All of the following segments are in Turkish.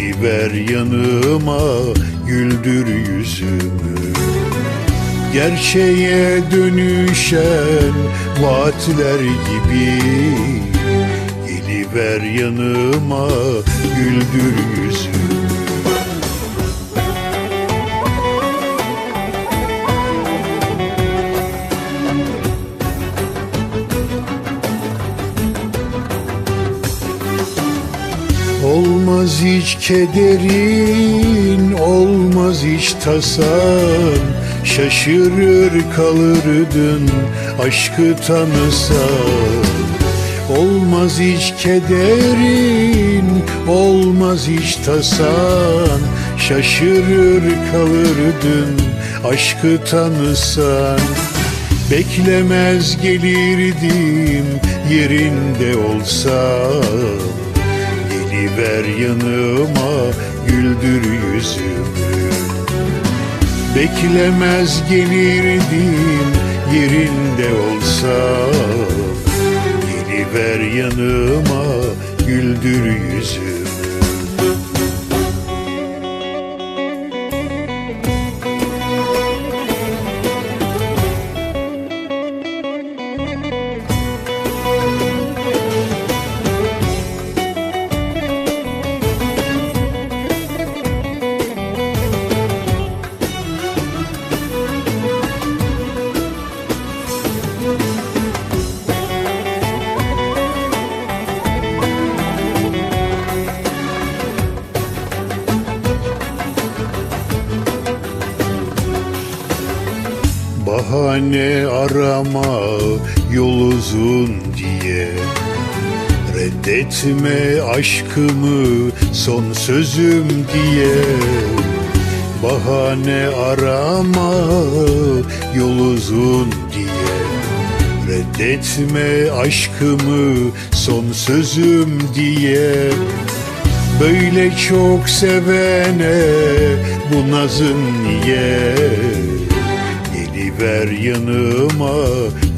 Geliver yanıma güldür yüzümü. Gerçeğe dönüşen vaatler gibi. Geliver yanıma güldür yüzümü Olmaz hiç kederin, olmaz hiç tasan. Şaşırır kalırdın aşkı tanısan. Olmaz hiç kederin, olmaz hiç tasan. Şaşırır kalırdın aşkı tanısan. Beklemez gelirdim yerinde olsam Geliver yanıma güldür yüzümü. Beklemez gelirdim yerinde olsam Geliver yanıma güldür yüzümü Bahane arama yol uzun diye. Reddetme aşkımı son sözüm diye. Bahane arama yol uzun diye. Reddetme aşkımı son sözüm diye. Böyle çok sevene bu nazın niye Geliver yanıma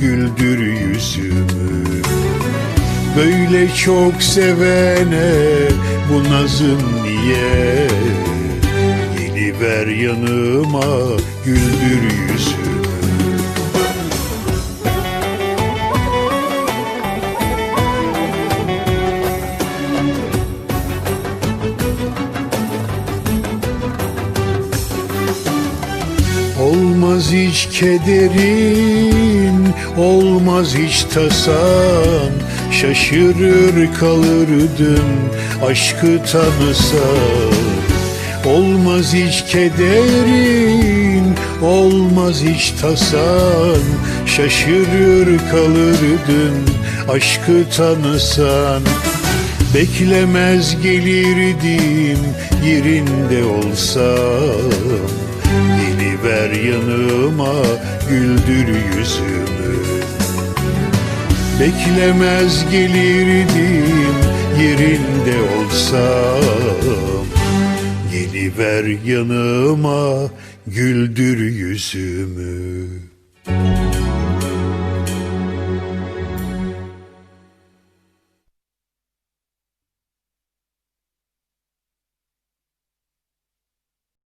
güldür yüzümü. Böyle çok sevene bu nazın niye? Geliver yanıma güldür Olmaz hiç kederin, olmaz hiç tasan. Şaşırır kalırdın aşkı tanısan. Olmaz hiç kederin, olmaz hiç tasan. Şaşırır kalırdın aşkı tanısan. Beklemez gelirdim yerinde olsam Geliver yanıma güldür yüzümü. Beklemez gelirdim yerinde olsam. Geliver yanıma güldür yüzümü